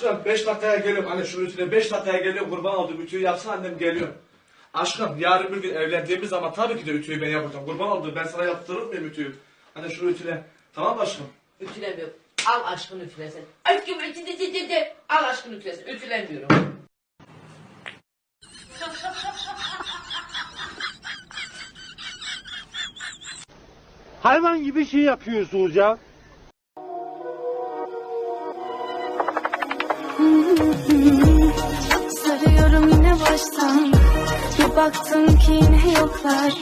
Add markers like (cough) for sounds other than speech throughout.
Aşkım 5 dakikaya geliyorum. Hani şu ütüne 5 dakikaya geliyorum. Kurban olduğum ütüyü yapsın annem geliyor. Aşkım yarın bir gün evlendiğimiz zaman tabii ki de ütüyü ben yapacağım. Kurban olduğum ben sana yaptırır mıyım ütüyü? Hani şu ütüne. Tamam mı aşkım? Ütülemiyorum. Al aşkını üflesen. Aşkım ütü de de de de. Al aşkını üflesin. Ütülemiyorum. Hayvan gibi şey yapıyorsunuz ya. baştan Bir baktım ki yine yoklar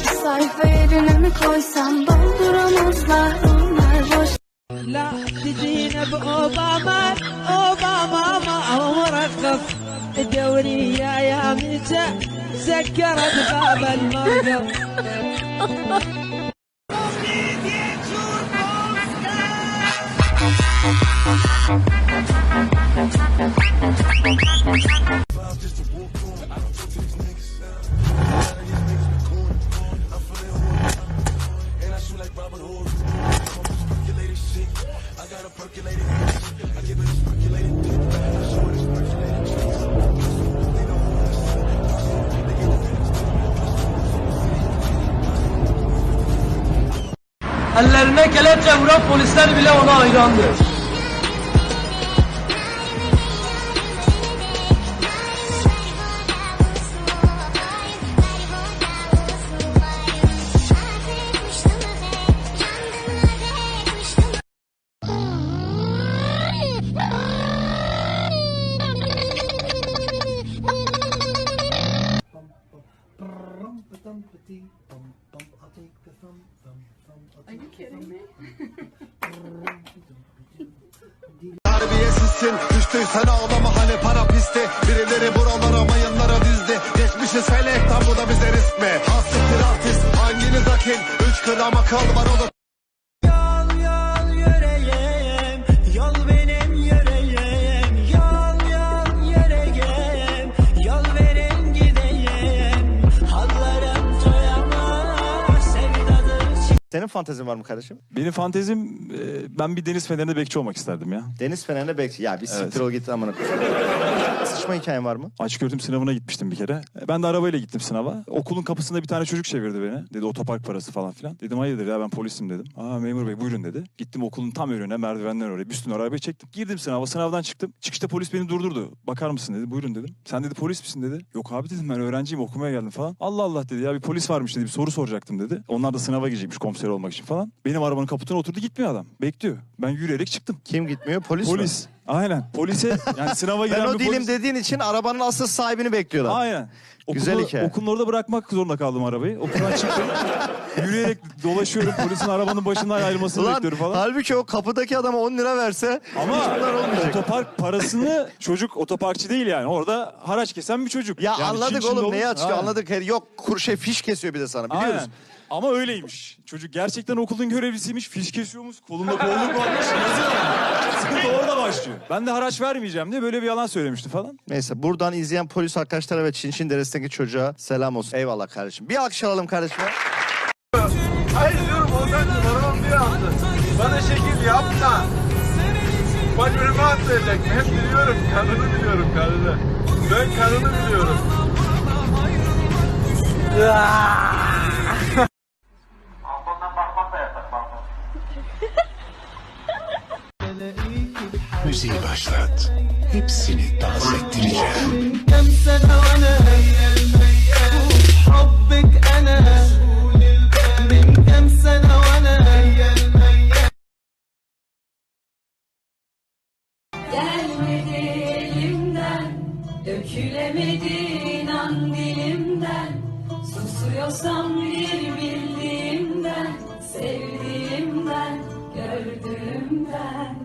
Bir sayfa yerine mi koysam Dolduramazlar onlar boş لا تجينا بأوباما أوباما ما أورقف دوري يا يا متى سكرت باب المرقب Ellerine kelepçe vuran polisler bile ona hayrandır. Terbiyesizsin. Düştüysen ağlama hani para pisti. Birileri buralara mayınlara dizdi. Geçmişi selektan bu da bize risk mi? Hastiktir artist. Hanginiz akil Üç gram akıl var o Senin fantezin var mı kardeşim? Benim fantezim e, ben bir deniz fenerinde bekçi olmak isterdim ya. Deniz fenerine bekçi. Ya bir siktir ol git amına koyayım. Sıçma hikayen var mı? Açık öğretim sınavına gitmiştim bir kere. E, Ben de arabayla gittim sınava. Okulun kapısında bir tane çocuk çevirdi beni. Dedi otopark parası falan filan. Dedim hayırdır ya ben polisim dedim. Aa memur bey buyurun dedi. Gittim okulun tam önüne merdivenler oraya. Üstüne arabayı çektim. Girdim sınava sınavdan çıktım. Çıkışta polis beni durdurdu. Bakar mısın dedi. Buyurun dedim. Sen dedi polis misin dedi. Yok abi dedim ben öğrenciyim okumaya geldim falan. Allah Allah dedi ya bir polis varmış dedi. Bir soru soracaktım dedi. Onlar da sınava girecekmiş komiser olmak için falan. Benim arabanın kaputuna oturdu gitmiyor adam. Bekliyor. Ben yürüyerek çıktım. Kim gitmiyor? Polis, mi? Polis. Aynen. Polise yani sınava giren Ben o bir polis. dediğin için arabanın asıl sahibini bekliyorlar. Aynen. Güzel Okulda- hikaye. Okulun orada bırakmak zorunda kaldım arabayı. Okuldan çıktım. (laughs) Yürüyerek dolaşıyorum. Polisin arabanın başından ayrılmasını Ulan bekliyorum falan. halbuki o kapıdaki adama 10 lira verse Ama bunlar olmayacak. otopark parasını çocuk otoparkçı değil yani. Orada haraç kesen bir çocuk. Ya Yani anladık çin oğlum dolu- neyi açıklıyor Aynen. anladık. Her- Yok kur şey fiş kesiyor bir de sana biliyoruz. Aynen. Ama öyleymiş. Çocuk gerçekten okulun görevlisiymiş. Fiş kesiyormuş. Kolunda kolluk varmış. Yazıyor yani. Sıkıntı orada başlıyor. Ben de haraç vermeyeceğim diye böyle bir yalan söylemişti falan. Neyse buradan izleyen polis arkadaşlara ve Çin Çin Deresi'ndeki çocuğa selam olsun. Eyvallah kardeşim. Bir alkış alalım kardeşime. Hayır diyorum Ozan'cım arabam bir attı. Bana şekil yapma. Bak önüme atlayacak. Hep biliyorum. Kanını biliyorum kanını. Ben kanını biliyorum. müziği başlat. Hepsini dans ettireceğim. Gelmedi elimden, dökülemedi inan. Susuyorsam bir bildiğimden, sevdiğimden, gördüğümden.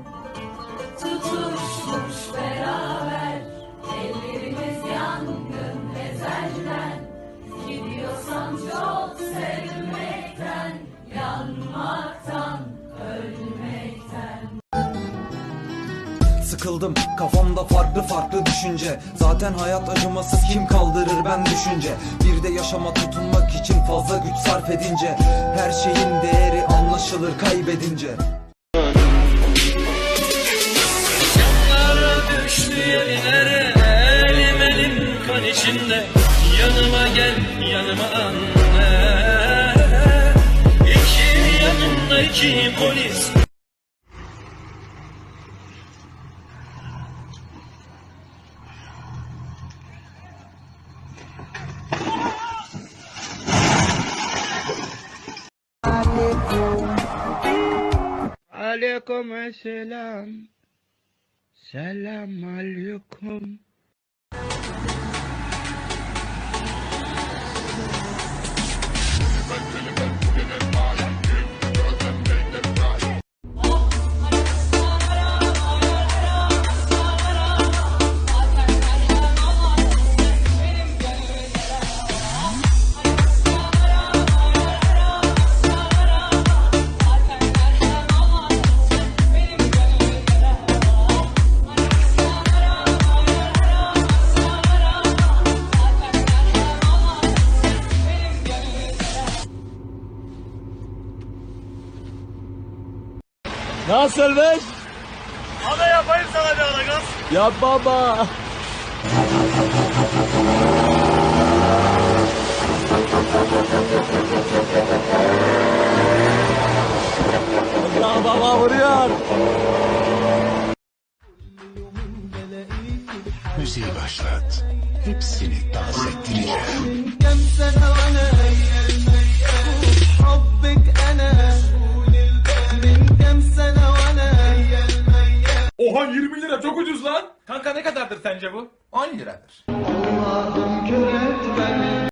sıkıldım. Kafamda farklı farklı düşünce. Zaten hayat acımasız kim kaldırır ben düşünce. Bir de yaşama tutunmak için fazla güç sarf edince. Her şeyin değeri anlaşılır kaybedince. Çamlara düştü yerlere Elim elim kan içinde. Yanıma gel yanıma anne. İki yanımda iki polis. Aleyküm selam. Selam aleyküm. Nasılmış? Abi yapayım sana bir ara gaz. Yap baba. Allah baba vuruyor. Bu? 10 liradır.